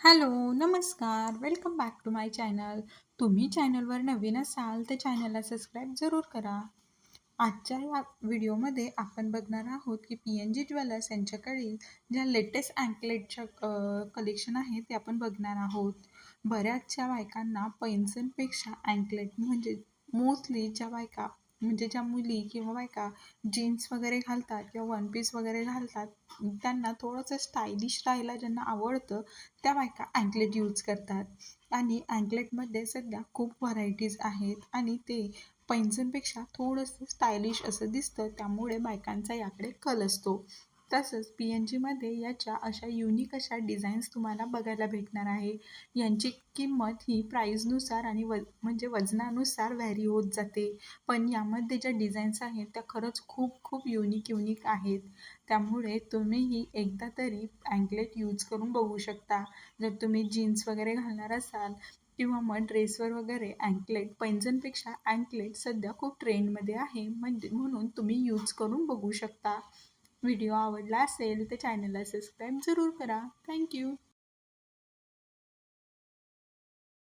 Hello, नमस्कार. Welcome back to my channel. तुम्ही चॅनलवर नवीन असाल तर चॅनलला सबस्क्राईब जरूर करा. आजच्या या व्हिडिओमध्ये आपण बघणार आहोत की पी एन जी ज्वेलर्स यांच्याकडील ज्या लेटेस्ट अँकलेटच्या कलेक्शन आहे ते आपण बघणार आहोत. बऱ्याचशा बायकांना पैन्सनपेक्षा अँकलेट म्हणजे मोस्टली ज्या बायका म्हणजे ज्या मुली किंवा बायका जीन्स वगैरे घालतात किंवा वन पीस वगैरे घालतात त्यांना थोडंसं स्टायलिश राहायला ज्यांना आवडतं त्या बायका अँकलेट यूज करतात. आणि अँकलेटमध्ये सध्या खूप व्हरायटीज आहेत आणि ते पैंजणपेक्षा थोडंसं स्टायलिश असं दिसतं त्यामुळे बायकांचा याकडे कल असतो. तसंच पी एन जीमध्ये याच्या अशा युनिक अशा डिझाईन्स तुम्हाला बघायला भेटणार आहे. यांची किंमत ही प्राईजनुसार आणि व म्हणजे वजनानुसार व्हॅरी होत जाते. पण यामध्ये ज्या डिझाईन्स आहेत त्या खरंच खूप खूप युनिक युनिक आहेत. त्यामुळे तुम्हीही एकदा तरी अँकलेट यूज करून बघू शकता. जर तुम्ही जीन्स वगैरे घालणार असाल किंवा मग ड्रेसवर वगैरे अँकलेट पैंजणपेक्षा अँकलेट सध्या खूप ट्रेंडमध्ये आहे. म्हणजे म्हणून तुम्ही यूज करून बघू शकता. व्हिडिओ आवडला असेल तर चॅनलला सबस्क्राईब जरूर करा. थँक्यू